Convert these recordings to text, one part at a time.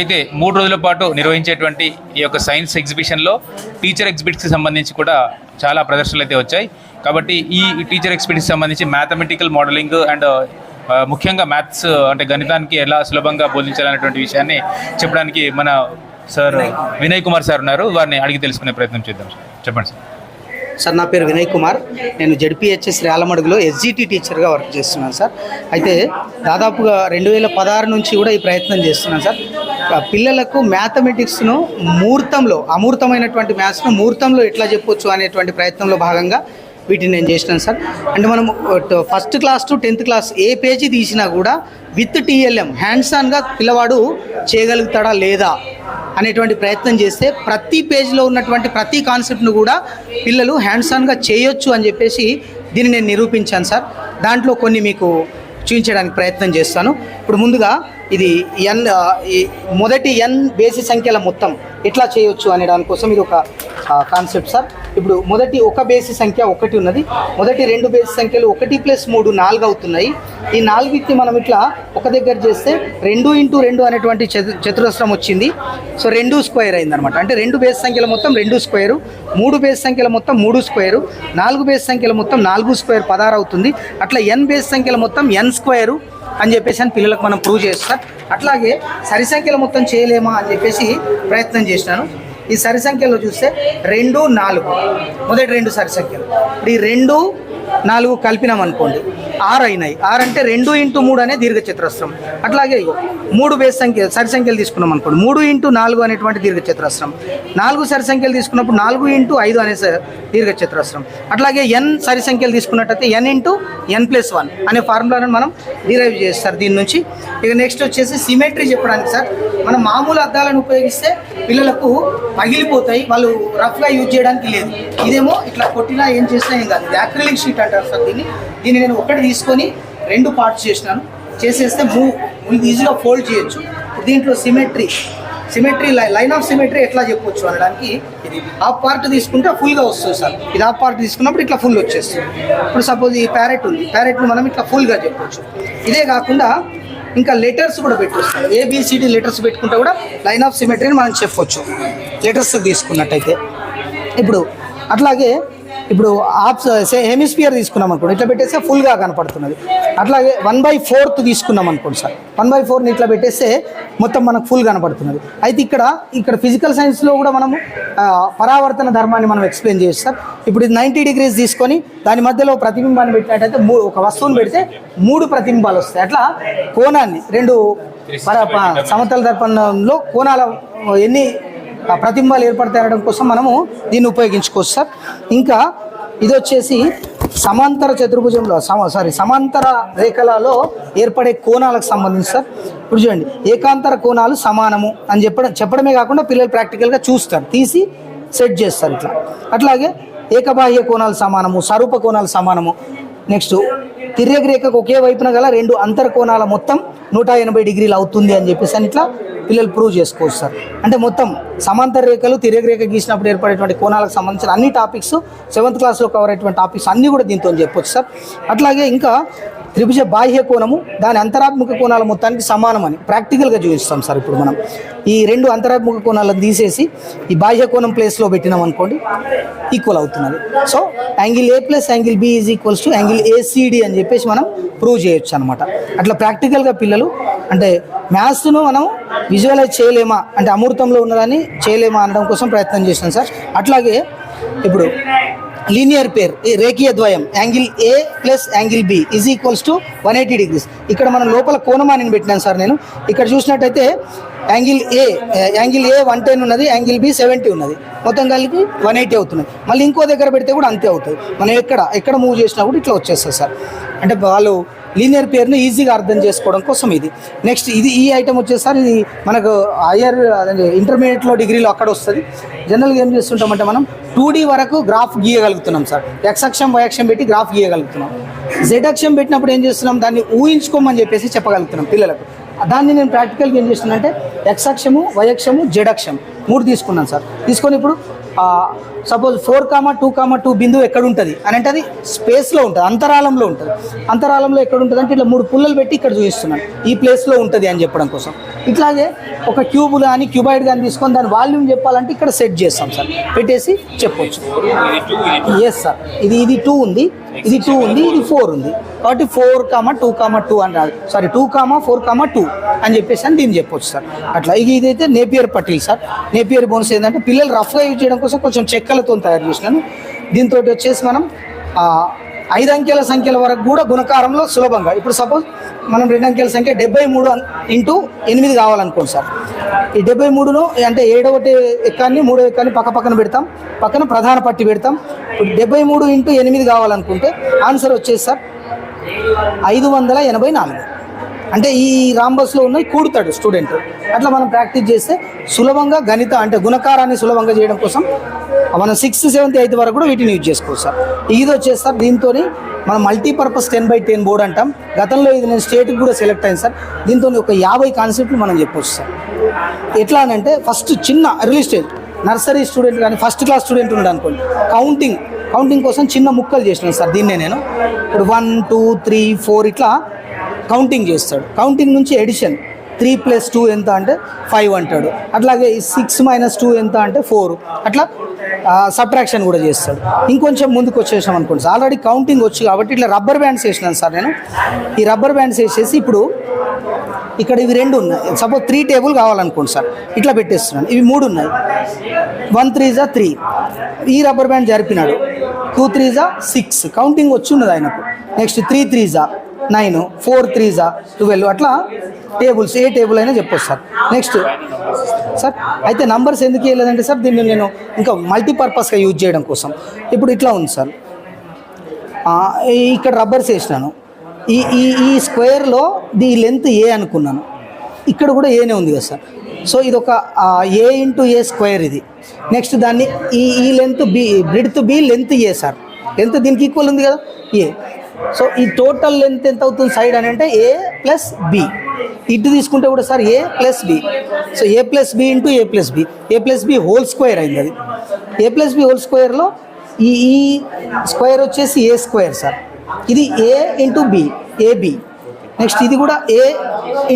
అయితే మూడు రోజుల పాటు నిర్వహించేటువంటి ఈ యొక్క సైన్స్ ఎగ్జిబిషన్లో టీచర్ ఎగ్జిబిట్స్కి సంబంధించి కూడా చాలా ప్రదర్శనలు అయితే వచ్చాయి. కాబట్టి ఈ టీచర్ ఎగ్జిబిట్స్కి సంబంధించి మ్యాథమెటికల్ మోడలింగ్ అండ్ ముఖ్యంగా మ్యాథ్స్ అంటే గణితానికి ఎలా సులభంగా బోధించాలనేటువంటి విషయాన్ని చెప్పడానికి మన సార్ వినయ్ కుమార్ సార్ ఉన్నారు. వారిని అడిగి తెలుసుకునే ప్రయత్నం చేద్దాం సార్. చెప్పండి సార్. సార్ నా పేరు వినయ్ కుమార్. నేను జడ్పిహెచ్ఎస్ రేలమడుగులో ఎస్జిటి టీచర్గా వర్క్ చేస్తున్నాను సార్. అయితే దాదాపుగా రెండు వేల పదహారు నుంచి కూడా ఈ ప్రయత్నం చేస్తున్నాను సార్. పిల్లలకు మ్యాథమెటిక్స్ను ముహూర్తంలో అమూర్తమైనటువంటి మ్యాథ్స్ను ముహూర్తంలో ఎట్లా చెప్పొచ్చు అనేటువంటి ప్రయత్నంలో భాగంగా వీటిని నేను చేసినాను సార్. అంటే మనం first class to tenth class A page తీసినా కూడా విత్ టీఎల్ఎం హ్యాండ్స్ ఆన్గా పిల్లవాడు చేయగలుగుతాడా లేదా అనేటువంటి ప్రయత్నం చేస్తే ప్రతి పేజ్లో ఉన్నటువంటి ప్రతి కాన్సెప్ట్ను కూడా పిల్లలు హ్యాండ్స్ ఆన్గా చేయొచ్చు అని చెప్పేసి దీన్ని నేను నిరూపించాను సార్. దాంట్లో కొన్ని మీకు చూపించడానికి ప్రయత్నం చేస్తాను. ఇప్పుడు ముందుగా ఇది ఎన్ మొదటి ఎన్ బేసి సంఖ్యల మొత్తం ఎట్లా చేయొచ్చు అనే దానికోసం ఇది ఒక కాన్సెప్ట్ సార్ ఇప్పుడు మొదటి ఒక బేసి సంఖ్య ఒకటి ఉన్నది. మొదటి రెండు బేసి సంఖ్యలు ఒకటి ప్లస్ మూడు నాలుగు అవుతున్నాయి. ఈ నాలుగుకి మనం ఇట్లా ఒక దగ్గర చేస్తే రెండు ఇంటూ రెండు అనేటువంటి చతు చతురస్రం వచ్చింది. సో రెండు స్క్వేర్ అయిందనమాట అంటే రెండు బేస్ సంఖ్యల మొత్తం రెండు స్క్వేరు. మూడు బేస్ సంఖ్యల మొత్తం మూడు స్క్వేరు. నాలుగు బేస్ సంఖ్యల మొత్తం నాలుగు స్క్వేర్ పదహారు అవుతుంది. అట్లా ఎన్ బేస్ సంఖ్యల మొత్తం ఎన్ స్క్వేరు. అని చెప్పేసి అని పిల్లలకు మనం ప్రూవ్ చేస్తాం. అట్లాగే సరి సంఖ్యలు మొత్తం చేయలేమా అని చెప్పేసి ప్రయత్నం చేసినాను. ఈ సరి సంఖ్యలో చూస్తే రెండు నాలుగు. మొదటి రెండు సరి సంఖ్యలు. ఈ రెండు నాలుగు కలిపినాం అనుకోండి. ఆరు అయినాయి. ఆరు అంటే రెండు ఇంటూ మూడు అనే దీర్ఘచతురస్రం. అట్లాగే మూడు బేస్ సంఖ్య సరి సంఖ్యలు తీసుకున్నాం అనుకోండి. మూడు ఇంటూ నాలుగు అనేటువంటి దీర్ఘచతురస్రం. నాలుగు సరి సంఖ్యలు తీసుకున్నప్పుడు నాలుగు ఇంటూ ఐదు అనే స- దీర్ఘచతురస్రం. అట్లాగే ఎన్ సరి సంఖ్యలు తీసుకున్నట్టయితే N into N plus one అనే ఫార్ములాను మనం డిరైవ్ చేస్తారు దీని నుంచి. ఇక నెక్స్ట్ వచ్చేసి సిమెట్రీ చెప్పడానికి సార్ మనం మామూలు అద్దాలను ఉపయోగిస్తే పిల్లలకు పగిలిపోతాయి వాళ్ళు రఫ్గా యూజ్ చేయడానికి లేదు. ఇదేమో ఇట్లా కొట్టినా ఏం చేసినా ఏం కాదు. యాక్రిలిక్ షీట్ అంటారు సార్ దీన్ని. దీన్ని నేను ఒకటి తీసుకొని రెండు పార్ట్స్ చేసినాను. చేసేస్తే మూవ్ ఈజీగా ఫోల్డ్ చేయొచ్చు. దీంట్లో symmetry symmetry line of symmetry ఎట్లా చెప్పొచ్చు అనడానికి ఇది ఆ పార్ట్ తీసుకుంటే ఫుల్గా వస్తుంది సార్. ఇది ఆ పార్ట్ తీసుకున్నప్పుడు ఇట్లా ఫుల్ వచ్చేస్తుంది. ఇప్పుడు సపోజ్ ఈ ప్యారెట్ ఉంది. ప్యారెట్ను మనం ఇట్లా ఫుల్గా చెప్పొచ్చు. ఇదే కాకుండా ఇంకా లెటర్స్ కూడా పెట్టొస్తాం ఏబిసిడి లెటర్స్ పెట్టుకుంటే కూడా లైన్ ఆఫ్ సిమెట్రీని మనం చెప్పొచ్చు. లెటర్స్ తీసుకున్నట్టయితే. ఇప్పుడు అట్లాగే ఇప్పుడు ఆప్స్ హెమిస్ఫియర్ తీసుకున్నాం అనుకోండి ఇట్లా పెట్టేస్తే ఫుల్గా కనపడుతున్నది. అట్లాగే వన్ బై ఫోర్త్ తీసుకున్నాం అనుకోండి సార్. వన్ బై ఫోర్ని ఇట్లా పెట్టేస్తే మొత్తం మనకు ఫుల్ కనపడుతున్నది. అయితే ఇక్కడ ఇక్కడ ఫిజికల్ సైన్స్లో కూడా మనము పరావర్తన ధర్మాన్ని మనం ఎక్స్ప్లెయిన్ చేస్తాం ఇప్పుడు ఇది నైంటీ డిగ్రీస్ తీసుకొని దాని మధ్యలో ప్రతిబింబాన్ని పెట్టినట్టయితే మూ ఒక వస్తువును పెడితే మూడు ప్రతిబింబాలు వస్తాయి. అట్లా కోణాన్ని రెండు సమతల దర్పణంలో కోణాల ఎన్ని ప్రతిబింబాలు ఏర్పడతాయడం కోసం మనము దీన్ని ఉపయోగించుకోవచ్చు సార్. ఇంకా ఇది వచ్చేసి సమాంతర చతుర్భుజంలో సమ సారీ సమాంతర రేఖలలో ఏర్పడే కోణాలకు సంబంధించి సార్. ఇప్పుడు చూడండి ఏకాంతర కోణాలు సమానము అని చెప్పడం చెప్పడమే కాకుండా పిల్లలు ప్రాక్టికల్గా చూస్తారు తీసి సెట్ చేస్తారు ఇట్లా. అట్లాగే ఏకబాహ్య కోణాలు సమానము స్వరూప కోణాలు సమానము నెక్స్ట్ తిర్యగ్రేఖకు ఒకే వైపున గల రెండు అంతర కోణాల మొత్తం నూట ఎనభై డిగ్రీలు అవుతుంది అని చెప్పేసి అని ఇట్లా పిల్లలు ప్రూవ్ చేసుకోవచ్చు సార్ అంటే మొత్తం సమాంతర రేఖలు తిర్యగ గీసినప్పుడు ఏర్పడేటువంటి కోణాలకు సంబంధించిన అన్ని టాపిక్స్ సెవెంత్ క్లాస్లో కవర్ అయ్యేటువంటి టాపిక్స్ అన్నీ కూడా దీంతో చెప్పొచ్చు సార్ అట్లాగే ఇంకా త్రిభుజ బాహ్య కోణము దాని అంతరాత్మక కోణాల మొత్తానికి సమానం అని ప్రాక్టికల్గా చూపిస్తాం సార్ ఇప్పుడు మనం. ఈ రెండు అంతరాత్మక కోణాలను తీసేసి ఈ బాహ్య కోణం ప్లేస్లో పెట్టినాం అనుకోండి ఈక్వల్ అవుతున్నది. So angle A plus angle B is equals to angle ACD అని చెప్పేసి మనం ప్రూవ్ చేయొచ్చు అనమాట అట్లా ప్రాక్టికల్గా పిల్లలు అంటే మ్యాథ్స్ను మనం విజువలైజ్ చేయలేమా అంటే అమృతంలో ఉన్నదాన్ని చేయలేమా అనడం కోసం ప్రయత్నం చేసినాం సార్. అట్లాగే ఇప్పుడు లీనియర్ పేర్ ఈ రేఖీయ ద్వయం angle A plus angle B is equals to one eighty degrees ఇక్కడ మనం లోపల కోణమానిని పెట్టినాను సార్ నేను. ఇక్కడ చూసినట్టయితే angle A angle A one ten ఉన్నది యాంగిల్ బి సెవెంటీ ఉన్నది. మొత్తం కలిపి వన్ ఎయిటీ అవుతున్నది మళ్ళీ ఇంకో దగ్గర పెడితే కూడా అంతే అవుతుంది. మనం ఎక్కడ ఎక్కడ మూవ్ చేసినా కూడా ఇట్లా వచ్చేస్తుంది సార్. అంటే వాళ్ళు లీనియర్ పేర్ను ఈజీగా అర్థం చేసుకోవడం కోసం ఇది. నెక్స్ట్ ఇది ఈ ఐటమ్ వచ్చేసరి ఇది మనకు హయ్యర్ ఇంటర్మీడియట్లో డిగ్రీలో అక్కడ వస్తుంది. జనరల్గా ఏం చేస్తుంటామంటే మనం టూ డీ వరకు గ్రాఫ్ గీయగలుగుతున్నాం సార్. ఎక్స్ అక్షం వై అక్షం పెట్టి గ్రాఫ్ గీయగలుగుతున్నాం. జెడ్ అక్షం పెట్టినప్పుడు ఏం చేస్తున్నాం? దాన్ని ఊహించుకోమని చెప్పేసి చెప్పగలుగుతున్నాం పిల్లలకు. దాన్ని నేను ప్రాక్టికల్గా ఏం చేస్తున్నానంటే ఎక్స్ అక్షము వై అక్షము జెడ్ అక్షం మూడు తీసుకున్నాను సార్. తీసుకొని ఇప్పుడు suppose four comma two comma two బిందువు ఎక్కడ ఉంటుంది? అని అంటే అది స్పేస్లో ఉంటుంది అంతరాళంలో ఉంటుంది. అంతరాళంలో ఎక్కడ ఉంటుంది అంటే ఇట్లా మూడు పుల్లలు పెట్టి ఇక్కడ చూపిస్తున్నాను. ఈ ప్లేస్లో ఉంటుంది అని చెప్పడం కోసం. ఇట్లాగే ఒక క్యూబ్ కానీ క్యూబాయిడ్ కానీ తీసుకొని దాని వాల్యూమ్ చెప్పాలంటే ఇక్కడ సెట్ చేస్తాం సార్. పెట్టేసి చెప్పొచ్చు. ఎస్ సార్ ఇది ఇది టూ ఉంది. ఇది టూ ఉంది ఇది ఫోర్ ఉంది. కాబట్టి four comma two comma two అని రాదు. Sorry two comma four comma two అని చెప్పేసి అని దీన్ని చెప్పొచ్చు సార్ అట్లా ఇది ఇదైతే నేపియర్ పట్టిల్ సార్ నేపియర్ బోన్స్ ఏంటంటే పిల్లలు రఫ్గా యూజ్ చేయడం కోసం కొంచెం చెక్ చెక్కలతో తయారు చేసినాను. దీంతో వచ్చేసి మనం ఐదు అంకెల సంఖ్యల వరకు కూడా గుణకారంలో సులభంగా ఇప్పుడు సపోజ్ మనం రెండు అంకెల సంఖ్య డెబ్బై మూడు ఇంటూ ఎనిమిది కావాలనుకోండి సార్. ఈ డెబ్బై మూడును అంటే ఏడవటి ఎక్కాన్ని మూడో ఎక్కాన్ని పక్క పక్కన పెడతాం. పక్కన ప్రధాన పట్టి పెడతాం. ఇప్పుడు డెబ్బై మూడు ఇంటూ ఎనిమిది కావాలనుకుంటే ఆన్సర్ వచ్చేసి సార్ ఐదు వందల ఎనభై నాలుగు. అంటే ఈ రాంబస్లో ఉన్నాయి కూడుతాడు స్టూడెంట్. అట్లా మనం ప్రాక్టీస్ చేస్తే సులభంగా గణిత అంటే గుణకారాన్ని సులభంగా చేయడం కోసం మనం సిక్స్త్ సెవెంత్ ఎయిత్ వరకు కూడా వీటిని యూజ్ చేసుకోవచ్చు సార్. ఇది వచ్చేసి సార్ దీంతో మనం multipurpose ten by ten board అంటాం. గతంలో ఇది నేను స్టేట్కి కూడా సెలెక్ట్ అయింది సార్. దీంతో ఒక యాభై కాన్సెప్ట్లు మనం చెప్పొచ్చు సార్. ఎట్లా అని అంటే ఫస్ట్ చిన్న ఎర్లీ స్టేజ్ నర్సరీ స్టూడెంట్ కానీ ఫస్ట్ క్లాస్ స్టూడెంట్ ఉండే అనుకోండి. కౌంటింగ్ కౌంటింగ్ కోసం చిన్న ముక్కలు చేసినాను సార్ దీన్నే నేను. ఇప్పుడు వన్ టూ త్రీ ఫోర్ ఇట్లా కౌంటింగ్ చేస్తాడు. కౌంటింగ్ నుంచి ఎడిషన్ త్రీ ప్లస్ టూ ఎంత అంటే ఫైవ్ అంటాడు. అట్లాగే సిక్స్ మైనస్ టూ ఎంత అంటే ఫోర్ అట్లా సబ్ట్రాక్షన్ కూడా చేస్తాడు. ఇంకొంచెం ముందుకు వచ్చేసాం అనుకోండి సార్. ఆల్రెడీ కౌంటింగ్ వచ్చి కాబట్టి ఇట్లా రబ్బర్ బ్యాండ్స్ వేసినాను సార్ నేను. ఈ రబ్బర్ బ్యాండ్స్ వేసేసి ఇప్పుడు ఇక్కడ ఇవి రెండు ఉన్నాయి. సపోజ్ త్రీ టేబుల్ కావాలనుకోండి సార్. ఇట్లా పెట్టేస్తున్నాను. ఇవి మూడు ఉన్నాయి. వన్ త్రీ జా త్రీ ఈ రబ్బర్ బ్యాండ్ జరిపినాడు. టూ త్రీ జా సిక్స్ కౌంటింగ్ వచ్చి ఉన్నది ఆయనకు. నెక్స్ట్ త్రీ త్రీ జా నైన్ ఫోర్ త్రీ జా ట్వెల్వ్ అట్లా టేబుల్స్ ఏ టేబుల్ అయినా చెప్పొచ్చు సార్. నెక్స్ట్ సార్ అయితే నంబర్స్ ఎందుకు వేయలేదంటే సార్ దీన్ని నేను ఇంకా మల్టీపర్పస్గా యూజ్ చేయడం కోసం. ఇప్పుడు ఇట్లా ఉంది సార్. ఇక్కడ రబ్బర్స్ వేసినాను. ఈ ఈ ఈ స్క్వేర్లో దీ లెంత్ ఏ అనుకున్నాను. ఇక్కడ కూడా ఏనే ఉంది కదా సార్. సో ఇది ఒక ఏ ఇంటూ ఏ స్క్వేర్ ఇది. నెక్స్ట్ దాన్ని ఈ ఈ length B breadth B length A sir. Length దీనికి ఈక్వల్ ఉంది కదా? ఏ. సో ఈ టోటల్ లెంత్ ఎంత అవుతుంది సైడ్ అని అంటే ఏ ప్లస్ బి ఇటు తీసుకుంటే కూడా sir A plus B so A plus B into A plus B A plus B whole square అయింది అది. ఏ ప్లస్ బి హోల్ స్క్వేర్లో ఈ ఈ స్క్వేర్ వచ్చేసి ఏ స్క్వేర్ సార్. ఇది A into B AB next ఇది కూడా ఏ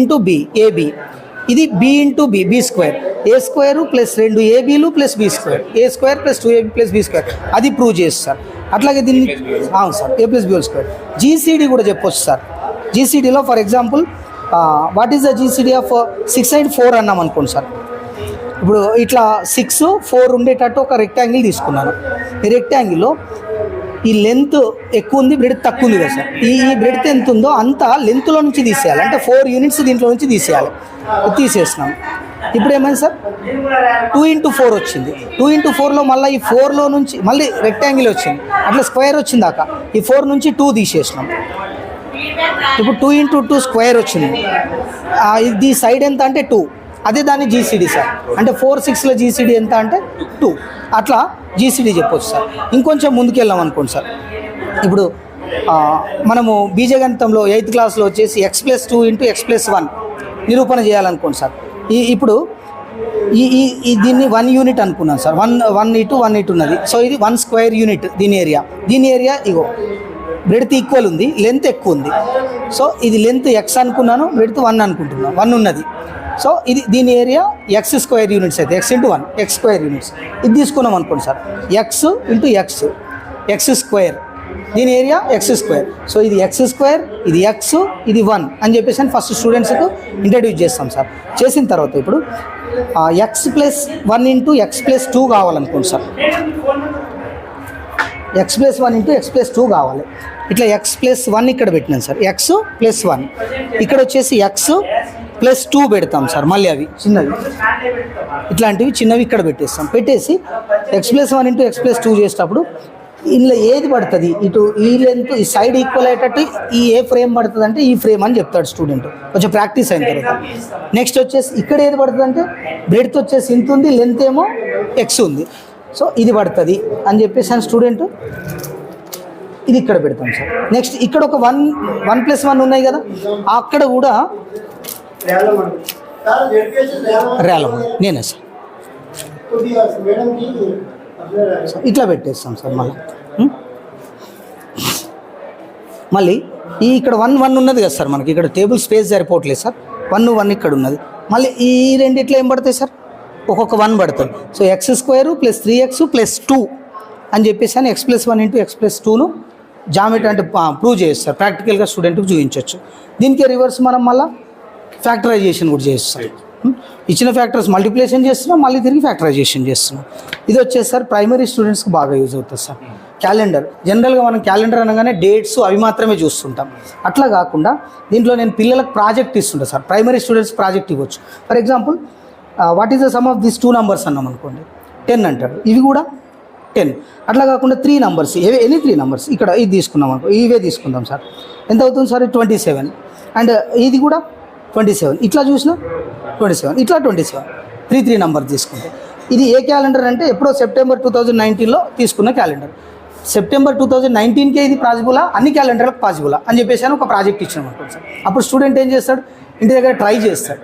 ఇంటూ బి ఏబి ఇది B into B B square A square plus రెండు ఏబీలు plus B square A square plus two AB plus B square అది prove చేస్తారు sir. అట్లాగే దీన్ని అవును sir A plus B whole square GCD కూడా చెప్పొచ్చు sir. జీసీడీలో for example what is the GCD of six and four అన్నాం అనుకోండి sir. ఇప్పుడు ఇట్లా సిక్స్ ఫోర్ ఉండేటట్టు ఒక రెక్టాంగిల్ తీసుకున్నాను. ఈ రెక్టాంగిల్లో ఈ లెంత్ ఎక్కువ ఉంది బ్రెడ్ తక్కువ ఉంది కదా సార్. ఈ ఈ బ్రెడ్త్ ఎంత ఉందో అంత లెంత్లో నుంచి తీసేయాలి. అంటే ఫోర్ యూనిట్స్ దీంట్లో నుంచి తీసేయాలి. తీసేసినాం. ఇప్పుడు ఏమైంది సార్? టూ ఇంటూ ఫోర్ వచ్చింది. టూ ఇంటూ ఫోర్లో మళ్ళీ ఈ ఫోర్లో నుంచి మళ్ళీ రెక్టాంగిల్ వచ్చింది. అట్లా స్క్వేర్ వచ్చింది దాకా. ఈ ఫోర్ నుంచి టూ తీసేసినాం. ఇప్పుడు టూ ఇంటూ టూ స్క్వేర్ వచ్చింది. ఇది సైడ్ ఎంత అంటే టూ. అదే దాన్ని జీసీడీ సార్. అంటే ఫోర్ సిక్స్లో జీసీడీ ఎంత అంటే టూ. అట్లా జీసీడీ చెప్పొచ్చు సార్. ఇంకొంచెం ముందుకెళ్ళాం అనుకోండి సార్. ఇప్పుడు మనము బీజగణితంలో ఎయిత్ క్లాస్లో వచ్చేసి x plus two into x plus one నిరూపణ చేయాలనుకోండి సార్. ఈ ఇప్పుడు ఈ ఈ ఈ దీన్ని వన్ యూనిట్ అనుకున్నాను సార్. వన్ వన్ ఇటు వన్ ఇటు ఉన్నది. సో ఇది వన్ స్క్వేర్ యూనిట్ దీని ఏరియా దీని ఏరియా ఇగో బ్రెడ్త్ ఈక్వల్ ఉంది లెంత్ ఎక్కువ ఉంది. సో ఇది లెంత్ ఎక్స్ అనుకున్నాను బ్రెడ్త్ వన్ అనుకుంటున్నాను వన్ ఉన్నది. సో ఇది దీని ఏరియా ఎక్స్ స్క్వేర్ యూనిట్స్ అయితే x into one x square units ఇది తీసుకున్నాం అనుకోండి sir. X into x x square దీని ఏరియా ఎక్స్ స్క్వేర్. సో ఇది ఎక్స్ స్క్వేర్ ఇది ఎక్స్ ఇది వన్ అని చెప్పేసి ఫస్ట్ స్టూడెంట్స్కు ఇంట్రడ్యూస్ చేస్తాం సార్. చేసిన తర్వాత ఇప్పుడు X plus one into X plus two కావాలనుకోండి sir. X plus one into X plus two కావాలి. ఇట్లా ఎక్స్ ప్లస్ వన్ ఇక్కడ పెట్టినాను సార్. ఎక్స్ ప్లస్ వన్ ఇక్కడ వచ్చేసి ఎక్స్ ప్లస్ టూ పెడతాం సార్ మళ్ళీ అవి చిన్నవి. ఇట్లాంటివి చిన్నవి ఇక్కడ పెట్టేస్తాం. పెట్టేసి X plus one into X plus two చేసేటప్పుడు ఇందులో ఏది పడుతుంది? ఇటు ఈ లెంత్ ఈ సైడ్ ఈక్వల్ అయ్యేటట్టు ఈ ఏ ఫ్రేమ్ పడుతుంది అంటే ఈ ఫ్రేమ్ అని చెప్తాడు స్టూడెంట్ కొంచెం ప్రాక్టీస్ అయిన తర్వాత. నెక్స్ట్ వచ్చేసి ఇక్కడ ఏది పడుతుంది అంటే బ్రెడ్త్ వచ్చేసి ఇంత ఉంది లెంత్ ఏమో ఎక్స్ ఉంది. సో ఇది పడుతుంది అని చెప్పేసి అని స్టూడెంట్ ఇది ఇక్కడ పెడతాం సార్. నెక్స్ట్ ఇక్కడ ఒక వన్ వన్ ప్లస్ వన్ ఉన్నాయి కదా అక్కడ కూడా రేలం నేనే సార్. ఇట్లా పెట్టేస్తాం సార్ మళ్ళీ. మళ్ళీ ఈ ఇక్కడ వన్ వన్ ఉన్నది కదా సార్ మనకి ఇక్కడ టేబుల్ స్పేస్ సరిపోవట్లేదు సార్. వన్ వన్ ఇక్కడ ఉన్నది. మళ్ళీ ఈ రెండిట్లో ఏం పడతాయి సార్? ఒక్కొక్క వన్ పడుతుంది. So X square plus three X plus two అని చెప్పేసి అని X plus one into X plus టూను geometry అంటే ప్రూవ్ చేస్తారు ప్రాక్టికల్గా స్టూడెంట్కి చూపించవచ్చు దీనికి రివర్స్ మనం మళ్ళీ ఫ్యాక్టరైజేషన్ కూడా చేస్తారు Hmm? ఇచ్చిన ఫ్యాక్టర్స్ మల్టిప్లికేషన్ చేస్తున్నాం మళ్ళీ తిరిగి ఫ్యాక్టరైజేషన్ చేస్తున్నాం. ఇది వచ్చేసరి సార్ ప్రైమరీ స్టూడెంట్స్కి బాగా యూజ్ అవుతుంది సార్. క్యాలెండర్ జనరల్గా మనం క్యాలెండర్ అనగానే డేట్స్ అవి మాత్రమే చూస్తుంటాం. అట్లా కాకుండా దీంట్లో నేను పిల్లలకు ప్రాజెక్ట్ ఇస్తుంటా సార్. ప్రైమరీ స్టూడెంట్స్ ప్రాజెక్ట్ ఇవ్వచ్చు. For example what is the sum of this two numbers అన్నాం అనుకోండి. టెన్ అంటారు. ఇవి కూడా టెన్ అట్లా కాకుండా త్రీ నంబర్స్ ఏవే ఎనీ త్రీ నంబర్స్ ఇక్కడ ఇది తీసుకుందాం అనుకో ఇవే తీసుకుందాం సార్. ఎంత అవుతుంది సార్? ట్వంటీ సెవెన్ అండ్ ఇది కూడా ట్వంటీ సెవెన్. ఇట్లా చూసినా ట్వంటీ సెవెన్. ఇట్లా twenty seven. Three three number తీసుకుంటే. ఇది ఏ క్యాలెండర్ అంటే ఎప్పుడో సెప్టెంబర్ టూ థౌజండ్ నైన్టీన్లో తీసుకున్న క్యాలెండర్. సెప్టెంబర్ టూ థౌజండ్ నైన్టీన్కే ఇది పాసిబులా? అన్ని క్యాలెండర్లకు పాసిబులా? అని చెప్పేసి అని ఒక ప్రాజెక్ట్ ఇచ్చినాం అనుకోండి సార్. అప్పుడు స్టూడెంట్ ఏం చేస్తాడు? ఇంటి దగ్గర ట్రై చేస్తాడు.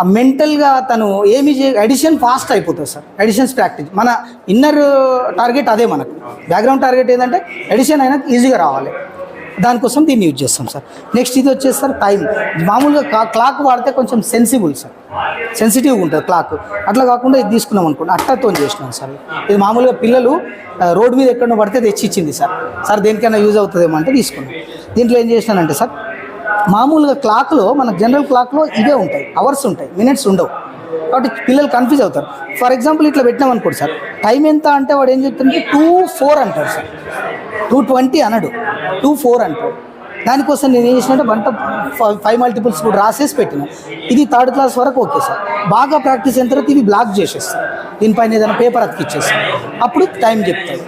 ఆ మెంటల్గా తను ఏమి చే అడిషన్ ఫాస్ట్ అయిపోతుంది సార్. Additions practice. మన ఇన్నర్ టార్గెట్ అదే మనకు. బ్యాక్గ్రౌండ్ టార్గెట్ ఏంటంటే అడిషన్ అయినా ఈజీగా రావాలి. దానికోసం దీన్ని యూజ్ చేస్తాం సార్. నెక్స్ట్ ఇది వచ్చేసి సార్ టైం. మామూలుగా క్లాక్ వాడితే కొంచెం సెన్సిబుల్ సార్. సెన్సిటివ్గా ఉంటుంది క్లాక్. అట్లా కాకుండా ఇది తీసుకున్నాం అనుకోండి అట్టతో చేసినాం సార్. ఇది మామూలుగా పిల్లలు రోడ్డు మీద ఎక్కడో పడితే తెచ్చి ఇచ్చింది సార్. సార్ దేనికైనా యూజ్ అవుతుందేమో అంటే తీసుకున్నాం. దీంట్లో ఏం చేసినానంటే సార్ మామూలుగా క్లాక్లో మన జనరల్ క్లాక్లో ఇవే ఉంటాయి. అవర్స్ ఉంటాయి మినిట్స్ ఉండవు. కాబట్టి పిల్లలు కన్ఫ్యూజ్ అవుతారు. ఫర్ ఎగ్జాంపుల్ ఇట్లా పెట్టినాం అనుకోడు సార్. టైం ఎంత అంటే వాడు ఏం చెప్తుంటే టూ ఫోర్ అంటాడు సార్. టూ ట్వంటీ అనడు. టూ ఫోర్ అంటాడు. దానికోసం నేను ఏం చేసినట్టు వంట ఫైవ్ మల్టిపుల్స్ కూడా రాసేసి పెట్టిన. ఇది థర్డ్ క్లాస్ వరకు ఓకే సార్. బాగా ప్రాక్టీస్ అయిన తర్వాత ఇవి బ్లాక్ చేసేస్తాను దీనిపైన ఏదైనా పేపర్ అతికిచ్చేస్తాం. అప్పుడు టైం చెప్తాను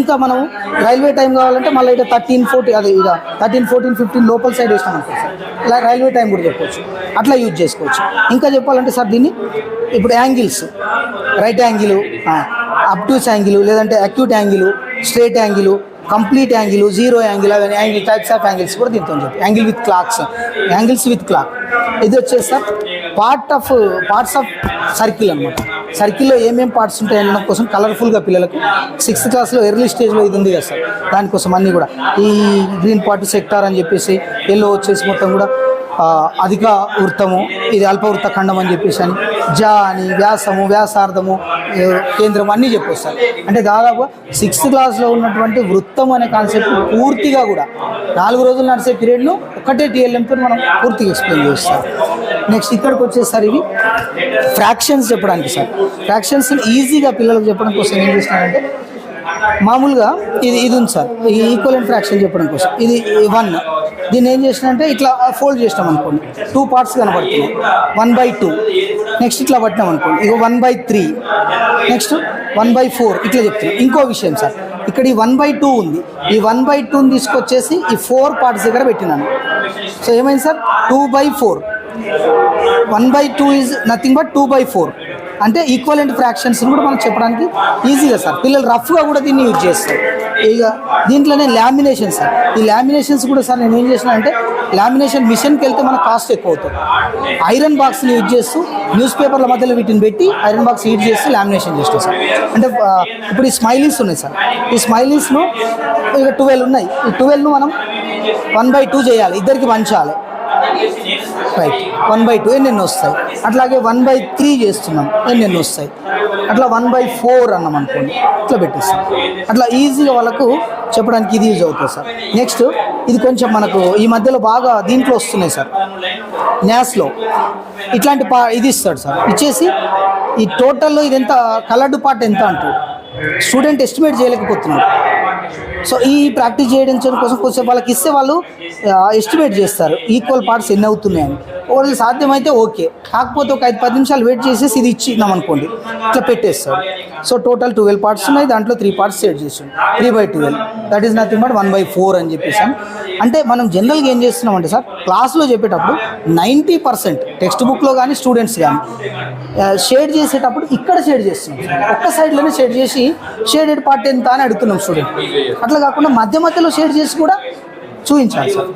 ఇంకా మనం రైల్వే టైం కావాలంటే మళ్ళీ ఇక థర్టీన్ ఫోర్టీ అదే ఇక థర్టీన్ ఫోర్టీన్ ఫిఫ్టీన్ లోపల సైడ్ వేసినాం అనుకో సార్. ఇలా రైల్వే టైం కూడా చెప్పవచ్చు అట్లా యూజ్ చేసుకోవచ్చు. ఇంకా చెప్పాలంటే సార్ దీన్ని ఇప్పుడు angles right angle obtuse angle లేదంటే acute angle straight angle complete angle zero angle అవన్నీ యాంగిల్ టైప్స్ ఆఫ్ యాంగిల్స్ కూడా దీంతో చెప్పి angle with clocks angles with clock ఇది వచ్చేసి sir part of parts of circle అనమాట సర్కిల్లో ఏమేం పార్ట్స్ ఉంటాయి అన్న కోసం కలర్ఫుల్గా పిల్లలకు సిక్స్త్ క్లాస్లో ఎర్లీ స్టేజ్లో ఇది ఉంది కదా సార్. దానికోసం అన్నీ కూడా. ఈ గ్రీన్ పార్ట్ సెక్టార్ అని చెప్పేసి ఎల్లో వచ్చేసి మొత్తం కూడా అధిక వృత్తము ఇది అల్పవృత్త ఖండం అని చెప్పేసి అని జా అని వ్యాసము వ్యాసార్థము కేంద్రం అన్నీ చెప్పొస్తారు. అంటే దాదాపు సిక్స్త్ క్లాస్లో ఉన్నటువంటి వృత్తం అనే కాన్సెప్ట్ పూర్తిగా కూడా నాలుగు రోజులు నడిచే పీరియడ్ను ఒకటే టీఎల్ఎంతో మనం పూర్తిగా ఎక్స్ప్లెయిన్ చేస్తాం. నెక్స్ట్ ఇక్కడికి వచ్చేసరి ఇవి ఫ్రాక్షన్స్ చెప్పడానికి సార్. ఫ్రాక్షన్స్ ఈజీగా పిల్లలకు చెప్పడం కోసం ఏం చేస్తానంటే మామూలుగా ఇది ఇది ఉంది సార్. ఈ ఈక్వల్ ఫ్రాక్షన్ చెప్పడం కోసం. ఇది వన్ దీన్ని ఏం చేసినంటే ఇట్లా ఫోల్డ్ చేసినాం అనుకోండి. టూ పార్ట్స్ కనబడుతున్నాయి. వన్ బై టూ నెక్స్ట్ ఇట్లా పట్టినాం అనుకోండి. ఇక one by three next one by four ఇట్లా చెప్తున్నాం. ఇంకో విషయం సార్. ఇక్కడ ఈ వన్ బై టూ ఉంది. ఈ వన్ బై టూని తీసుకొచ్చేసి ఈ ఫోర్ పార్ట్స్ దగ్గర పెట్టినాను. సో ఏమైంది sir? Two by four one by two is nothing but two by four అంటే ఈక్వలెంట్ ఫ్రాక్షన్స్ కూడా మనం చెప్పడానికి ఈజీగా సార్. పిల్లలు రఫ్గా కూడా దీన్ని యూజ్ చేస్తారు. ఇక దీంట్లోనే లామినేషన్ సార్. ఈ లామినేషన్స్ కూడా సార్ నేను ఏం చేసిన అంటే లామినేషన్ మిషన్కి వెళ్తే మన కాస్ట్ ఎక్కువ అవుతుంది. ఐరన్ బాక్స్ని యూజ్ చేస్తూ న్యూస్ పేపర్ల మధ్యలో వీటిని పెట్టి ఐరన్ బాక్స్ యూజ్ చేసి లామినేషన్ చేస్తాం సార్. అంటే ఇప్పుడు ఈ స్మైలీస్ ఉన్నాయి సార్. ఈ స్మైలీస్ను ఇక ట్వెల్వ్ ఉన్నాయి. ఈ ట్వెల్వ్ను మనం వన్ బై టూ చేయాలి. ఇద్దరికి పంచాలి రైట్ వన్ బై టూ ఎన్నెన్ని వస్తాయి. అట్లాగే వన్ బై త్రీ చేస్తున్నాం. ఎన్నెన్ని వస్తాయి. అట్లా వన్ బై ఫోర్ అన్నాం అనుకోండి. ఇట్లా పెట్టేస్తాం. అట్లా ఈజీగా వాళ్ళకు చెప్పడానికి ఇది యూజ్ అవుతుంది సార్. నెక్స్ట్ ఇది కొంచెం మనకు ఈ మధ్యలో బాగా దీంట్లో వస్తున్నాయి సార్. న్యాస్లో ఇట్లాంటి పా ఇది ఇస్తాడు సార్. ఇచ్చేసి ఈ టోటల్లో ఇది ఎంత కలర్డ్ పార్ట్ ఎంత అంటాడు స్టూడెంట్ ఎస్టిమేట్ చేయలేకపోతున్నాడు సో ఈ ప్రాక్టీస్ చేయడం కోసం కొంచెం వాళ్ళకి ఇస్తే వాళ్ళు ఎస్టిమేట్ చేస్తారు. ఈక్వల్ పార్ట్స్ ఎన్ని అవుతున్నాయని. ఒకవేళ సాధ్యమైతే ఓకే. కాకపోతే ఒక ఐదు పది నిమిషాలు వెయిట్ చేసేసి ఇది ఇచ్చినాం అనుకోండి. ఇట్లా పెట్టేస్తారు. సో టోటల్ ట్వెల్వ్ పార్ట్స్ ఉన్నాయి. దాంట్లో త్రీ పార్ట్స్ సెట్ చేసాం. Three by twelve that is nothing but one by four అని చెప్పేసాం. అంటే మనం జనరల్గా ఏం చేస్తున్నామంటే సార్ క్లాస్లో చెప్పేటప్పుడు నైంటీ పర్సెంట్ టెక్స్ట్ బుక్లో కానీ స్టూడెంట్స్ కానీ షేడ్ చేసేటప్పుడు ఇక్కడ షేడ్ చేస్తున్నాం. ఒక్క సైడ్లోనే షేడ్ చేసి షేడెడ్ పార్ట్ ఎంత అని అడుగుతున్నాం స్టూడెంట్ అట్లా కాకుండా మధ్య మధ్యలో షేడ్ చేసి కూడా చూపించాలి సార్.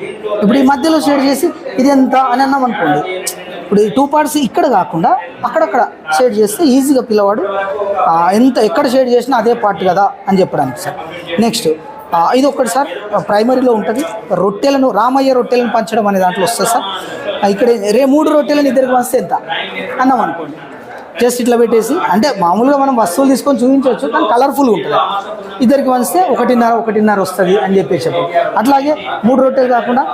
ఇప్పుడు ఈ మధ్యలో షేడ్ చేసి ఇది ఎంత అని అన్నాం అనుకోండి. ఇప్పుడు ఈ టూ పార్ట్స్ ఇక్కడ కాకుండా అక్కడక్కడ షేడ్ చేస్తే ఈజీగా పిల్లవాడు ఎంత ఎక్కడ షేడ్ చేసినా అదే పార్ట్ కదా అని చెప్పడానికి సార్. నెక్స్ట్ ఇది ఒకటి సార్ ప్రైమరీలో ఉంటుంది. రొట్టెలను రామయ్య రొట్టెలను పంచడం అనే దాంట్లో వస్తుంది సార్. ఇక్కడ రే మూడు రొట్టెలను ఇద్దరికి పంచితే ఎంత? అన్నాం అనుకోండి. జస్ట్ ఇట్లా పెట్టేసి అంటే మామూలుగా మనం వస్తువులు తీసుకొని చూపించవచ్చు కానీ కలర్ఫుల్ ఉంటుంది. ఇద్దరికి పంచితే ఒకటిన్నర ఒకటిన్నర వస్తుంది అని చెప్పేసి అట్లాగే మూడు రొట్టెలు కాకుండా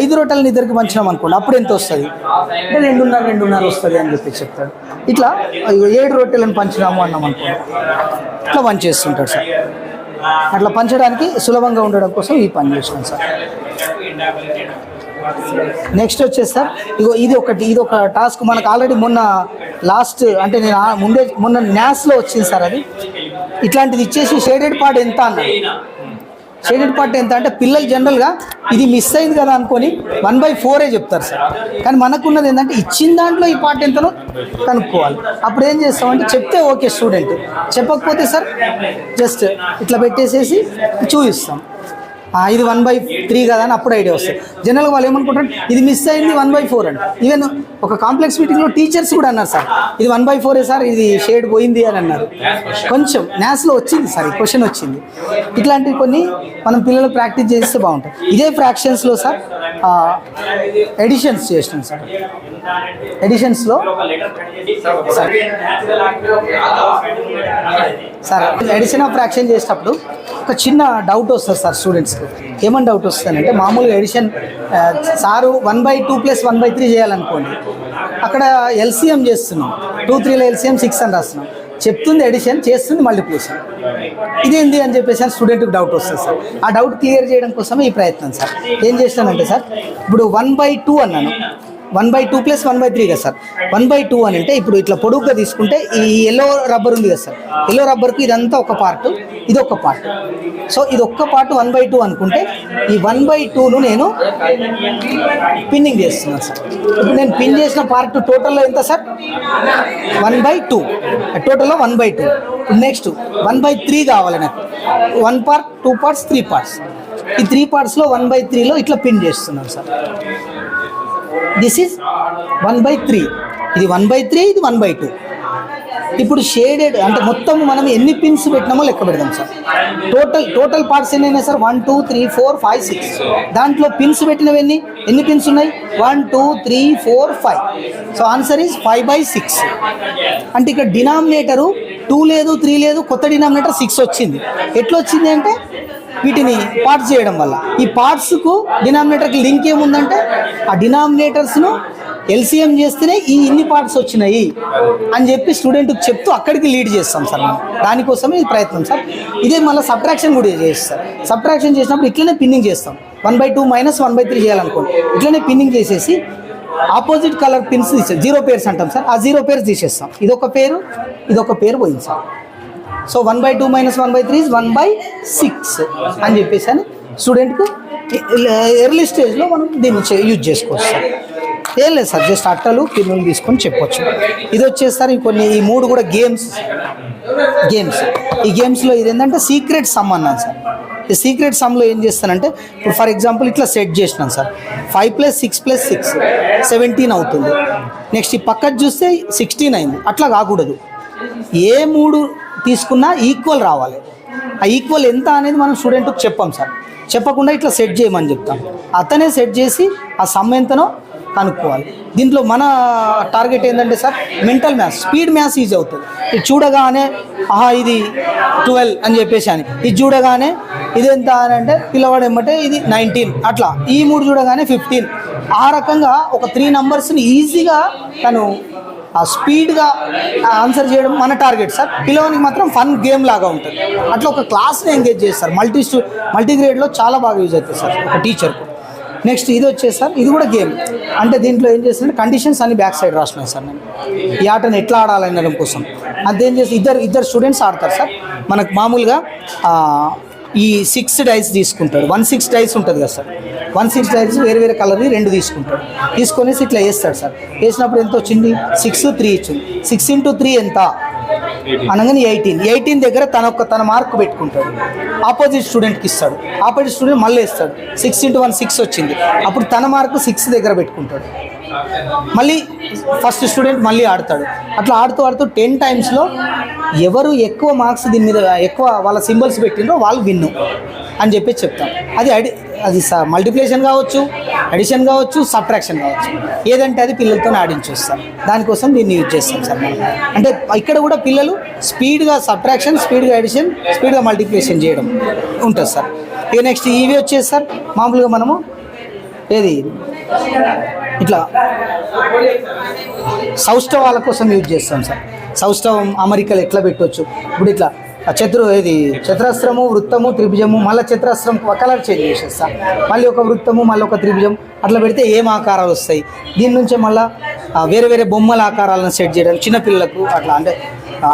ఐదు రొట్టెలను ఇద్దరికి పంచినాం అనుకోండి అప్పుడు ఎంత వస్తుంది? అంటే రెండున్నర రెండున్నర వస్తుంది అని చెప్పేసి చెప్తాడు ఇట్లా ఏడు రొట్టెలను పంచినాము అన్నాం అనుకోండి. ఇట్లా పంచేస్తుంటాడు సార్. అట్లా పంచడానికి సులభంగా ఉండడం కోసం ఈ పని చేసినాం సార్. నెక్స్ట్ వచ్చేసి సార్ ఇగో ఇది ఒకటి ఇది ఒక టాస్క్ మనకు ఆల్రెడీ మొన్న లాస్ట్ అంటే నేను ముందే మొన్న న్యాస్లో వచ్చింది సార్ అది. ఇట్లాంటిది ఇచ్చేసి షేడెడ్ పార్ట్ ఎంత అన్నారు? షేడెడ్ పార్ట్ ఎంత అంటే పిల్లలు జనరల్గా ఇది మిస్ అయింది కదా అనుకొని వన్ బై ఫోరే చెప్తారు సార్. కానీ మనకున్నది ఏంటంటే ఇచ్చిన దాంట్లో ఈ పార్ట్ ఎంతనో కనుక్కోవాలి. అప్పుడు ఏం చేస్తామంటే చెప్తే ఓకే స్టూడెంట్. చెప్పకపోతే సార్ జస్ట్ ఇట్లా పెట్టేసేసి చూపిస్తాం. ఇది వన్ బై త్రీ కదా అని అప్పుడు ఐడియా వస్తుంది. జనరల్గా వాళ్ళు ఏమనుకుంటారు? ఇది మిస్ అయింది one by four and even ఒక కాంప్లెక్స్ మీటింగ్లో టీచర్స్ కూడా అన్నారు సార్. ఇది వన్ బై ఫోరే సార్ ఇది షేడ్ పోయింది అని అన్నారు. కొంచెం న్యాస్లో వచ్చింది సార్ ఈ క్వశ్చన్ వచ్చింది. ఇట్లాంటివి కొన్ని మనం పిల్లలు ప్రాక్టీస్ చేస్తే బాగుంటుంది. ఇదే ఫ్రాక్షన్స్లో సార్ ఎడిషన్స్ చేసినాం సార్. ఎడిషన్స్లో సార్ ఎడిషన్ ఆఫ్ ఫ్రాక్షన్ చేసేటప్పుడు ఒక చిన్న డౌట్ వస్తుంది సార్ స్టూడెంట్స్కి ఏమని డౌట్ వస్తుంది అంటే మామూలుగా addition sir one by two plus one by three చేయాలనుకోండి అక్కడ ఎల్సీఎం చేస్తున్నాం. టూ త్రీలో ఎల్సిఎం సిక్స్ అని రాస్తున్నాం. చెప్తుంది ఎడిషన్ చేస్తుంది మల్టిప్లికేషన్ ఇదేంది అని చెప్పేసి అని స్టూడెంట్కి డౌట్ వస్తుంది సార్. ఆ డౌట్ క్లియర్ చేయడం కోసమే ఈ ప్రయత్నం సార్. ఏం చేస్తానంటే సార్ ఇప్పుడు వన్ బై టూ అన్నాను. One by two plus one by three కదా సార్? వన్ బై టూ అని అంటే ఇప్పుడు ఇట్లా పొడుగ్గా తీసుకుంటే ఈ ఎల్లో రబ్బర్ ఉంది కదా సార్? ఎల్లో రబ్బర్కి ఇదంతా ఒక పార్ట్ ఇది ఒక పార్ట్ సో ఇది ఒక్క పార్ట్ వన్ బై టూ అనుకుంటే ఈ వన్ బై టూను నేను పిన్నింగ్ చేస్తున్నాను సార్. ఇప్పుడు నేను పిన్ చేసిన పార్ట్ టోటల్లో ఎంత sir? One by two. టోటల్లో one by two. Next one by three కావాలి నాకు. One part two parts three parts ఈ త్రీ పార్ట్స్లో వన్ బై త్రీలో ఇట్లా పిన్ చేస్తున్నాను sir. This is one by three ఇది వన్ బై త్రీ ఇది వన్ బై టూ ఇప్పుడు షేడెడ్ అంటే మొత్తం మనం ఎన్ని పిన్స్ పెట్టినామో లెక్క పెడదాం సార్. టోటల్ టోటల్ పార్ట్స్ ఎన్ని ఉన్నాయి sir? One two three four five six దాంట్లో పిన్స్ పెట్టినవి ఎన్ని? ఎన్ని పిన్స్ ఉన్నాయి? One two three four five so answer is five by six అంటే ఇక్కడ డినామినేటరు టూ లేదు త్రీ లేదు కొత్త డినామినేటర్ సిక్స్ వచ్చింది. ఎట్లా వచ్చింది అంటే వీటిని పార్ట్స్ చేయడం వల్ల. ఈ పార్ట్స్కు డినామినేటర్కి లింక్ ఏముందంటే ఆ డినామినేటర్స్ను ఎల్సీఎం చేస్తేనే ఈ ఇన్ని పార్ట్స్ వచ్చినాయి అని చెప్పి స్టూడెంట్కి చెప్తూ అక్కడికి లీడ్ చేస్తాం సార్ మనం. దానికోసమే ఇది ప్రయత్నం సార్. ఇదే మళ్ళీ సబ్ట్రాక్షన్ కూడా చేస్తాం సబ్ట్రాక్షన్ చేసినప్పుడు ఇట్లనే పిన్నింగ్ చేస్తాం. One by two minus one by three చేయాలనుకోండి. ఇట్లనే పిన్నింగ్ చేసేసి ఆపోజిట్ కలర్ పిన్స్ తీసే జీరో పేర్స్ అంటాం సార్. ఆ జీరో పేర్స్ తీసేస్తాం. ఇదొక పేరు ఇదొక పేరు పోయింది sir. So one by two minus one by three is one by six అని చెప్పేసి అని స్టూడెంట్కు ఎర్లీ స్టేజ్లో మనం దీన్ని యూజ్ చేసుకోవచ్చు. సార్ ఏం లేదు సార్ జస్ట్ అట్టలు పిన్నులు తీసుకొని చెప్పొచ్చు. ఇది వచ్చేసరి కొన్ని ఈ మూడు కూడా గేమ్స్ గేమ్స్ ఈ గేమ్స్లో ఇది ఏంటంటే సీక్రెట్ సమ్ అన్నాను సార్. ఈ సీక్రెట్ సమ్లో ఏం చేస్తానంటే ఇప్పుడు ఫర్ ఎగ్జాంపుల్ ఇట్లా సెట్ చేసినాను sir. Five plus six plus six seventeen అవుతుంది. నెక్స్ట్ ఈ పక్కకు చూస్తే సిక్స్టీన్ అయింది. అట్లా కాకూడదు. ఏ మూడు తీసుకున్నా ఈక్వల్ రావాలి. ఆ ఈక్వల్ ఎంత అనేది మనం స్టూడెంట్కి చెప్పాం సార్. చెప్పకుండా ఇట్లా సెట్ చేయమని చెప్తాం. అతనే సెట్ చేసి ఆ సమ్ ఎంతనో కనుక్కోవాలి. దీంట్లో మన టార్గెట్ ఏంటంటే sir mental maths speed maths easy అవుతుంది. ఇది చూడగానే ఆహా ఇది ట్వెల్వ్ అని చెప్పేసి అని. ఇది చూడగానే ఇది ఎంత అని అంటే పిల్లవాడు ఏమంటే ఇది నైన్టీన్ అట్లా. ఈ మూడు చూడగానే ఫిఫ్టీన్ ఆ రకంగా ఒక త్రీ నంబర్స్ని ఈజీగా తను స్పీడ్గా ఆన్సర్ చేయడం మన టార్గెట్ సార్. పిల్లవానికి మాత్రం ఫన్ గేమ్ లాగా ఉంటుంది. అట్లా ఒక క్లాస్ని ఎంగేజ్ చేస్తారు మల్టీ స్టూ మల్టీ గ్రేడ్లో చాలా బాగా యూజ్ అవుతుంది సార్ ఒక టీచర్కు నెక్స్ట్ ఇది వచ్చేసి సార్ ఇది కూడా గేమ్. అంటే దీంట్లో ఏం చేస్తుంటే కండిషన్స్ అన్ని బ్యాక్ సైడ్ రాసినాయి సార్ నేను. ఈ ఆటను ఎట్లా ఆడాలనడం కోసం. అదేం చేసి ఇద్దరు ఇద్దరు స్టూడెంట్స్ ఆడతారు సార్. మనకు మామూలుగా ఈ సిక్స్ డైస్ తీసుకుంటాడు. వన్ సిక్స్ డైస్ ఉంటుంది కదా సార్? వన్ సిక్స్ డైస్ వేరే వేరే కలర్ని రెండు తీసుకుంటాడు. తీసుకొనేసి ఇట్లా వేస్తాడు సార్. వేసినప్పుడు ఎంత వచ్చింది? సిక్స్ త్రీ ఇచ్చింది. సిక్స్ ఇంటూ త్రీ ఎంత? అనగానే ఎయిటీన్ ఎయిటీన్ దగ్గర తన ఒక్క తన మార్క్ పెట్టుకుంటాడు. ఆపోజిట్ స్టూడెంట్కి ఇస్తాడు. ఆపోజిట్ స్టూడెంట్ మళ్ళీ ఇస్తాడు సిక్స్ ఇంటూ వన్ సిక్స్ వచ్చింది. అప్పుడు తన మార్కు సిక్స్ దగ్గర పెట్టుకుంటాడు. మళ్ళీ ఫస్ట్ స్టూడెంట్ మళ్ళీ ఆడతాడు. అట్లా ఆడుతూ ఆడుతూ టెన్ టైమ్స్లో ఎవరు ఎక్కువ మార్క్స్ దీని మీద ఎక్కువ వాళ్ళ సింబల్స్ పెట్టిండ్రో వాళ్ళు విన్ను అని చెప్పి చెప్తాం. అది అడి అది మల్టిప్లికేషన్ కావచ్చు అడిషన్ కావచ్చు సబ్ట్రాక్షన్ కావచ్చు. ఏదంటే అది పిల్లలతో ఆడించొస్తాం దానికోసం దీన్ని యూజ్ చేస్తాం సార్ మనం. అంటే ఇక్కడ కూడా పిల్లలు స్పీడ్గా సబ్ట్రాక్షన్ స్పీడ్గా అడిషన్ స్పీడ్గా మల్టిప్లికేషన్ చేయడం ఉంటుంది సార్. ఇక నెక్స్ట్ ఇవి వచ్చేసి సార్. మామూలుగా మనము ఏది? ఇట్లా సౌష్ఠవాల కోసం యూజ్ చేస్తాం సార్. సౌష్ఠవం అమరికలు ఎట్లా పెట్టవచ్చు ఇప్పుడు ఇట్లా ఆ చతురు ఇది చతురస్రము వృత్తము త్రిభుజము మళ్ళీ చతురస్రం కలర్ చేంజ్ చేసేస్తా మళ్ళీ ఒక వృత్తము మళ్ళీ ఒక త్రిభుజం అట్లా పెడితే ఏం ఆకారాలు వస్తాయి? దీని నుంచే మళ్ళీ వేరే వేరే బొమ్మల ఆకారాలను సెట్ చేయడం చిన్నపిల్లలకు అట్లా అంటే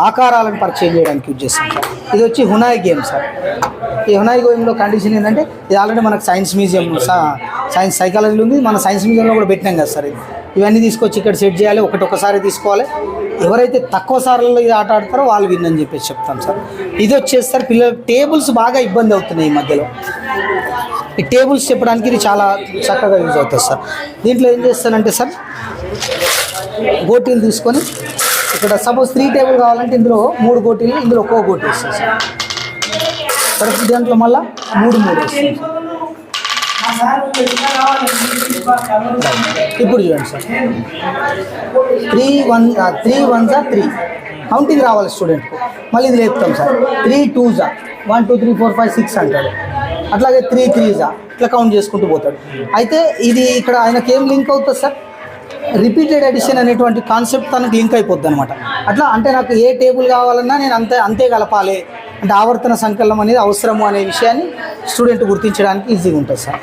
ఆకారాలను పరిచయం చేయడానికి యూజ్ చేస్తాం సార్. ఇది వచ్చి హునాయ్ గేమ్ సార్. ఈ హునాయ్ గేమ్లో కండిషన్ ఏంటంటే ఇది ఆల్రెడీ మనకు సైన్స్ మ్యూజియం సైన్స్ సైకాలజీలో ఉంది. మన సైన్స్ మ్యూజియంలో కూడా పెట్టినాం కదా సార్ ఇది. ఇవన్నీ తీసుకొచ్చి ఇక్కడ సెట్ చేయాలి ఒకటొకసారి తీసుకోవాలి. ఎవరైతే తక్కువ సార్లలో ఇది ఆట ఆడతారో వాళ్ళు విన్ అని చెప్పేసి చెప్తాం సార్. ఇది వచ్చేసి సార్ టేబుల్స్ బాగా ఇబ్బంది అవుతున్నాయి ఈ మధ్యలో. ఈ టేబుల్స్ చెప్పడానికి ఇది చాలా చక్కగా యూజ్ అవుతుంది సార్. దీంట్లో ఏం చేస్తానంటే సార్ గోటీలు తీసుకొని ఇక్కడ సపోజ్ త్రీ టేబుల్ కావాలంటే ఇందులో మూడు కోటీలు ఇందులో ఒక్కో కోటి వస్తుంది సార్ ప్రతి దాంట్లో మళ్ళీ మూడు మూడు వస్తుంది ఇప్పుడు చూడండి sir. Three one three one sir three counting రావాలి స్టూడెంట్కు మళ్ళీ ఇది లేపుతాం సార్. త్రీ టూ జా one two three four five six అంటాడు అట్లాగే త్రీ త్రీ జా ఇట్లా కౌంట్ చేసుకుంటూ పోతాడు. అయితే ఇది ఇక్కడ ఆయనకి ఏం లింక్ అవుతుంది సార్? రిపీటెడ్ ఎడిషన్ అనేటువంటి కాన్సెప్ట్ తనకు లింక్ అయిపోద్ది అనమాట అట్లా అంటే నాకు ఏ టేబుల్ కావాలన్నా నేను అంతే అంతే కలపాలి. అంటే ఆవర్తన సంకలనం అనేది అవసరము అనే విషయాన్ని స్టూడెంట్ గుర్తించడానికి ఈజీగా ఉంటుంది సార్.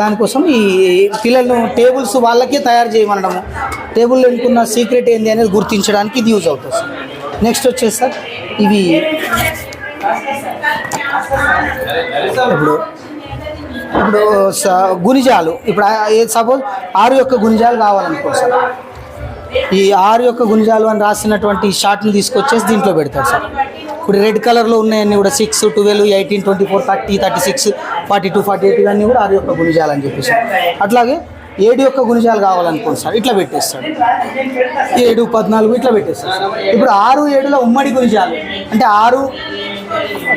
దానికోసం ఈ పిల్లలను టేబుల్స్ వాళ్ళకే తయారు చేయమనడము. టేబుల్ వెనుకున్న సీక్రెట్ ఏంది అనేది గుర్తించడానికి ఇది యూజ్ అవుతుంది సార్. నెక్స్ట్ వచ్చేసి సార్ ఇవి ఇప్పుడు ఇప్పుడు స- గుణిజాలు ఇప్పుడు సపోజ్ ఆరు యొక్క గునిజాలు కావాలనుకో సార్. ఈ ఆరు యొక్క గుణిజాలు అని రాసినటువంటి షార్ట్ని తీసుకొచ్చేసి దీంట్లో పెడతారు సార్. ఇప్పుడు రెడ్ కలర్లో ఉన్నాయన్నీ కూడా six twelve eighteen twenty four thirty thirty six forty two forty eight ఇవన్నీ కూడా ఆరు యొక్క గుణిజాలు అని చెప్పేసి. అట్లాగే ఏడు యొక్క గుణిజాలు కావాలనుకోండి సార్ ఇట్లా పెట్టేస్తాడు ఏడు పద్నాలుగు ఇట్లా పెట్టేస్తాడు ఇప్పుడు ఆరు ఏడులో ఉమ్మడి గుణిజాలు అంటే ఆరు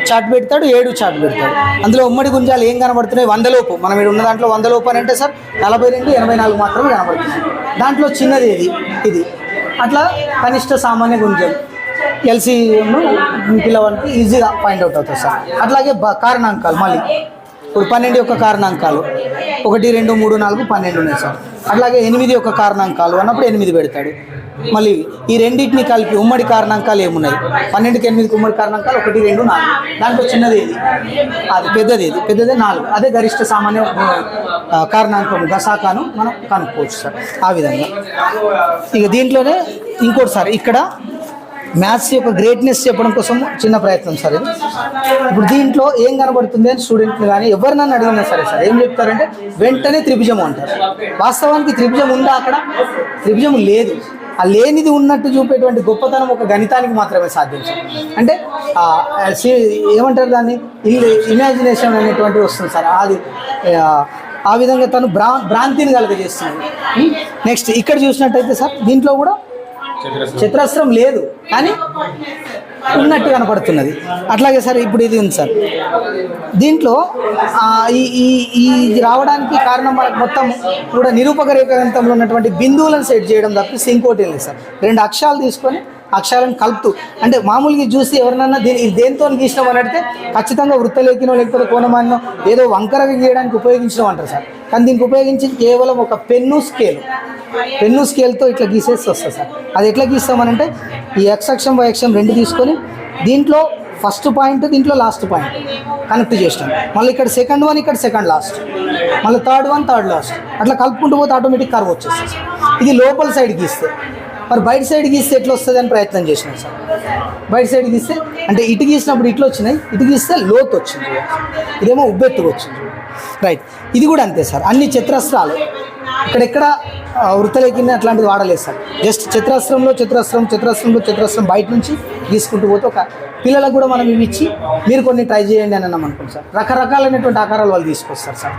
చాట్ పెడతాడు ఏడు చాట్ పెడతాడు. అందులో ఉమ్మడి గుంజాలు ఏం కనబడుతున్నాయి? వందలోపు. మనం ఇక్కడ ఉన్న దాంట్లో వందలోపు అని అంటే సార్ నలభై రెండు ఎనభై నాలుగు మాత్రమే కనబడుతుంది దాంట్లో చిన్నది ఇది ఇది. అట్లా కనిష్ట సామాన్య గుంజాలు. ఎల్సీను పిల్లవానికి ఈజీగా ఫైండ్ అవుట్ అవుతుంది సార్. అట్లాగే బ కారణాంకాలు మళ్ళీ. ఇప్పుడు పన్నెండు యొక్క కారణాంకాలు. ఒకటి రెండు మూడు నాలుగు పన్నెండు ఉన్నాయి సార్. అట్లాగే ఎనిమిది యొక్క కారణాంకాలు అన్నప్పుడు ఎనిమిది పెడతాడు. మళ్ళీ ఈ రెండింటిని కలిపి ఉమ్మడి కారణాంకాలు ఏమున్నాయి? పన్నెండుకి ఎనిమిదికి ఉమ్మడి కారణాంకాలు ఒకటి రెండు నాలుగు. దాంట్లో చిన్నది ఏది? అది పెద్దది ఏది? పెద్దదే నాలుగు. అదే గరిష్ట సామాన్య కారణాంకం గసాకాను మనం కనుక్కోవచ్చు సార్. ఆ విధంగా. ఇక దీంట్లోనే ఇంకోటి సార్ ఇక్కడ మ్యాథ్స్ యొక్క గ్రేట్నెస్ చెప్పడం కోసం చిన్న ప్రయత్నం సార్ ఇది. ఇప్పుడు దీంట్లో ఏం కనబడుతుంది అని స్టూడెంట్ని కానీ ఎవరినన్నా అడిగినా సరే సార్ ఏం చెప్తారంటే వెంటనే త్రిభుజం అంటారు. వాస్తవానికి త్రిభుజం ఉందా అక్కడ? త్రిభుజం లేదు. ఆ లేనిది ఉన్నట్టు చూపేటువంటి గొప్పతనం ఒక గణితానికి మాత్రమే సాధ్యం సార్. అంటే ఏమంటారు దాన్ని? ఇల్లు ఇమాజినేషన్ అనేటువంటిది వస్తుంది సార్. అది ఆ, ఆ విధంగా తను భ్రా భ్రాంతిని కలుగజేస్తుంది. నెక్స్ట్ ఇక్కడ చూసినట్టయితే సార్ దీంట్లో కూడా చతురస్రం లేదు. కానీ ఉన్నట్టు కనపడుతున్నది. అట్లాగే సార్ ఇప్పుడు ఇది ఉంది సార్. దీంట్లో ఈ ఈ ఈ ఇది రావడానికి కారణం మనకు మొత్తం కూడా నిరూపక రేఖాంతంలో ఉన్నటువంటి బిందువులను సెట్ చేయడం తప్పి ఇంకోటి లేదు సార్. రెండు అక్షరాలు తీసుకొని అక్షరాలను కలుపుతూ అంటే మామూలుగా చూసి ఎవరినన్నా దీని దేంతో గీసినాం అని అడిగితే ఖచ్చితంగా వృత్తలేఖినో లేకపోతే కోణమాన్నో ఏదో వంకరగా గీయడానికి ఉపయోగించడం అంటారు సార్. కానీ దీనికి ఉపయోగించి కేవలం ఒక పెన్ను స్కేల్. పెన్ను స్కేల్తో ఇట్లా గీసేసి వస్తుంది సార్. అది ఎట్లా గీస్తామనంటే ఈ ఎక్స్ అక్షం వై అక్షం రెండు తీసుకొని దీంట్లో ఫస్ట్ పాయింట్ దీంట్లో లాస్ట్ పాయింట్ కనెక్ట్ చేసినాం మళ్ళీ ఇక్కడ సెకండ్ వన్ ఇక్కడ సెకండ్ లాస్ట్. మళ్ళీ థర్డ్ వన్ థర్డ్ లాస్ట్. అట్లా కలుపుకుంటూ పోతే ఆటోమేటిక్ కర్వ్ వచ్చేస్తుంది సార్. ఇది లోపల సైడ్ గీస్తే మరి బయట సైడ్ గీస్తే ఎట్లా వస్తుంది అని ప్రయత్నం చేసినాం సార్. బయట సైడ్ గీస్తే అంటే ఇటు గీసినప్పుడు ఇట్లా వచ్చినాయి ఇటు గీస్తే లోతు వచ్చింది. ఇదేమో ఉబ్బెత్తుకు వచ్చింది. రైట్ ఇది కూడా అంతే సార్. అన్ని చిత్రస్త్రాలు ఇక్కడెక్కడ ఆ, అట్లాంటిది వాడలేదు సార్. జస్ట్ చిత్రాస్త్రంలో చిత్రాస్త్రం చిత్రాస్త్రంలో చిత్రాస్త్రం బయట నుంచి తీసుకుంటూ పోతే ఒక పిల్లలకు కూడా మనం ఇవి ఇచ్చి మీరు కొన్ని ట్రై చేయండి అని అన్నాం అనుకుంటాం సార్. రకరకాలైనటువంటి ఆకారాలు వాళ్ళు తీసుకొస్తారు సార్.